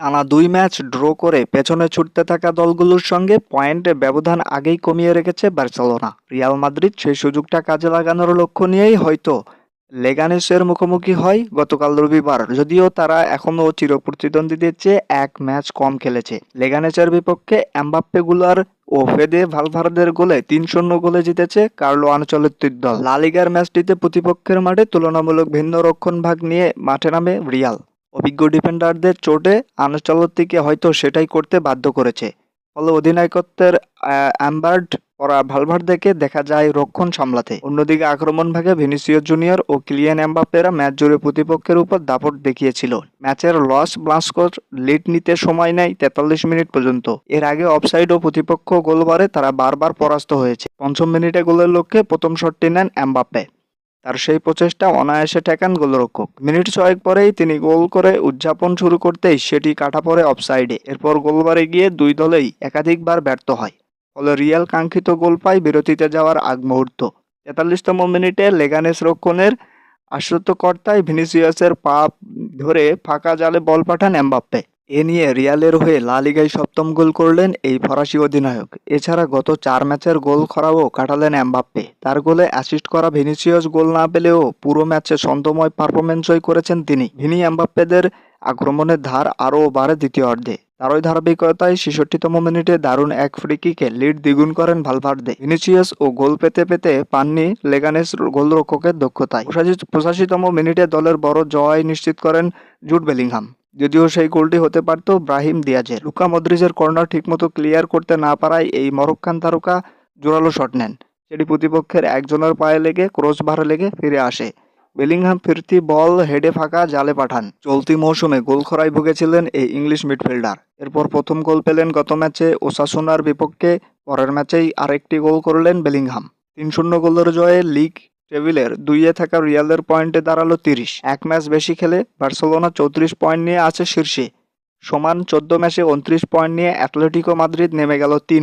টানা দুই match draw করে পেছনে ছুটতে থাকা দলগুলোর সঙ্গে পয়েন্টে ব্যবধান আগেই কমিয়ে রেখেছে বার্সেলোনা। রিয়াল মাদ্রিদ সেই সুযোগটা কাজে লাগানোর লক্ষ্য নিয়েই হয়তো লেগানেসের মুখোমুখি হয় গতকাল রবিবার, যদিও তারা এখনও চিরপ্রতিদ্বন্দ্বীদের চেয়ে এক ম্যাচ কম খেলেছে। লেগানেসের বিপক্ষে এমবাপ্পেগুলার ও ফেদে ভালভারদের গোলে তিন শূন্য গোলে জিতেছে কার্লো আনচলত্তির দল। লা লিগার ম্যাচটিতে প্রতিপক্ষের মাঠে তুলনামূলক ভিন্ন রক্ষণ ভাগ নিয়ে মাঠে নামে রিয়াল। অভিজ্ঞ ডিফেন্ডারদের চোটে আনচলত্তিকে হয়তো সেটাই করতে বাধ্য করেছে। ফলে অধিনায়কত্বের অ্যাম্বার্ড পরা ভালভার্দেকে দেখা যায় রক্ষণ সামলাতে। অন্যদিকে আক্রমণ ভাগে ভিনিসিয়াস জুনিয়র ও কিলিয়ান এমবাপ্পেরা ম্যাচ জুড়ে প্রতিপক্ষের উপর দাপট দেখিয়েছিল। ম্যাচের লস ব্লাস্কোর লিড নিতে সময় নেয় তেতাল্লিশ মিনিট পর্যন্ত। এর আগে অফসাইড ও প্রতিপক্ষ গোলবারে তারা বারবার পরাস্ত হয়েছে। পঞ্চম মিনিটে গোলের লক্ষ্যে প্রথম শটটি নেন এমবাপ্পে। তার সেই প্রচেষ্টা অনায়াসে ঠেকান গোলরক্ষক। মিনিট ছয়েক পরেই তিনি গোল করে উদযাপন শুরু করতেই সেটি কাটা পড়ে অফসাইডে। এরপর গোলবারে গিয়ে দুই দলেই একাধিকবার ব্যর্থ হয়। ফলে রিয়াল কাঙ্ক্ষিত গোল পায় বিরতিতে যাওয়ার আগ মুহূর্ত। তেতাল্লিশতম মিনিটে লেগানেস রক্ষণের আশ্বস্তকর্তায় ভিনিসিয়াসের পা ধরে ফাঁকা জালে বল পাঠান এমবাপ্পে। এ নিয়ে রিয়ালের হয়ে লা লিগায় সপ্তম গোল করলেন এই ফরাসি অধিনায়ক। এছাড়া গত চার ম্যাচের গোল খরাও কাটালেন এমবাপ্পে। তার গোলে অ্যাসিস্ট করা ভিনিসিয়াস গোল না পেলেও পুরো ম্যাচে ছন্দময় পারফরমেন্সই করেছেন তিনি। ভিনি এমবাপ্পেদের আক্রমণের ধার আরও বাড়ে দ্বিতীয় অর্ধে। তারই ধারাবাহিকতায় ছেষট্টিতম মিনিটে দারুণ এক ফ্রিকিকে লিড দ্বিগুণ করেন ভালভার্দে। ভিনিসিয়াস ও গোল পেতে পেতে পাননি লেগানেস গোলরক্ষকের দক্ষতায়। পঁচাশিতম মিনিটে দলের বড় জয় নিশ্চিত করেন জুট বেলিংহাম। যদিও সেই গোলটি হতে পারত ব্রাহিম দিয়াজের। লুকা মদ্রিজের কর্নার ঠিকমতো ক্লিয়ার করতে না পারায় এই মরক্কান তারকা জোরালো শট নেন। সেটি প্রতিপক্ষের একজনের পায়ে লেগে, ক্রস বারে লেগে ফিরে আসে। বেলিংহাম ফিরতি বল হেডে ফাঁকা জালে পাঠান। চলতি মৌসুমে গোল খরায় ভুগেছিলেন এই ইংলিশ মিডফিল্ডার। এরপর প্রথম গোল পেলেন গত ম্যাচে ওসাসুনার বিপক্ষে, পরের ম্যাচেই আরেকটি গোল করলেন বেলিংহাম। তিন শূন্য গোলের জয়ে লিগ টেবিলের দুইয়ে থাকা রিয়ালের পয়েন্টে দাঁড়াল তিরিশ। এক ম্যাচ বেশি খেলে বার্সেলোনা চৌত্রিশ পয়েন্ট নিয়ে আছে শীর্ষে। সমান চোদ্দ ম্যাচে উনত্রিশ পয়েন্ট নিয়ে অ্যাটলেটিকো মাদ্রিদ নেমে গেল তিন।